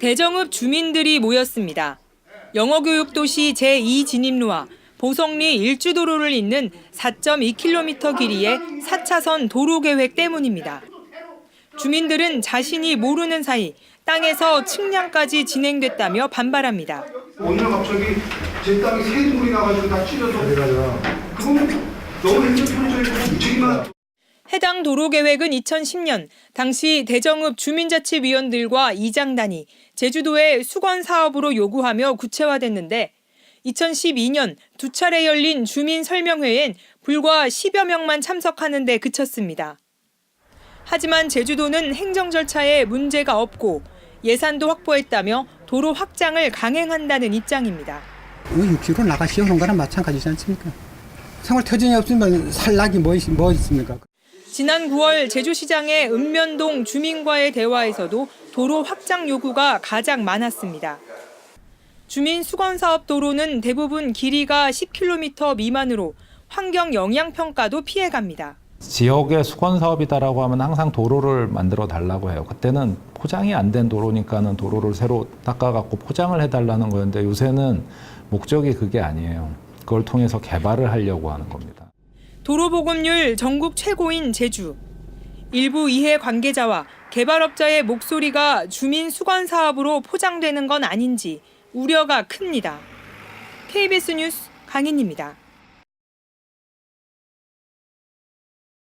대정읍 주민들이 모였습니다. 영어교육 도시 제2진입로와 보성리 일주도로를 잇는 4.2km 길이의 4차선 도로 계획 때문입니다. 주민들은 자신이 모르는 사이 땅에서 측량까지 진행됐다며 반발합니다. 오늘 갑자기 제 땅에 새들이 나가지고 다 찢어서 그건 너무 무책임한 해당 도로 계획은 2010년 당시 대정읍 주민자치위원들과 이장단이 제주도의 수건 사업으로 요구하며 구체화됐는데 2012년 두 차례 열린 주민 설명회엔 불과 10여 명만 참석하는 데 그쳤습니다. 하지만 제주도는 행정 절차에 문제가 없고 예산도 확보했다며 도로 확장을 강행한다는 입장입니다. 육지로 나가 씌우는 거랑 마찬가지지 않습니까? 생활 터전이 없으면 살 낙이 뭐, 있, 뭐 있습니까? 지난 9월 제주시장의 읍면동 주민과의 대화에서도 도로 확장 요구가 가장 많았습니다. 주민 수건 사업 도로는 대부분 길이가 10km 미만으로 환경 영향 평가도 피해갑니다. 지역의 수건 사업이다라고 하면 항상 도로를 만들어 달라고 해요. 그때는 포장이 안 된 도로니까는 도로를 새로 닦아갖고 포장을 해달라는 거였는데 요새는 목적이 그게 아니에요. 그걸 통해서 개발을 하려고 하는 겁니다. 도로 보급률 전국 최고인 제주. 일부 이해 관계자와 개발업자의 목소리가 주민 수건 사업으로 포장되는 건 아닌지 우려가 큽니다. KBS 뉴스 강인입니다.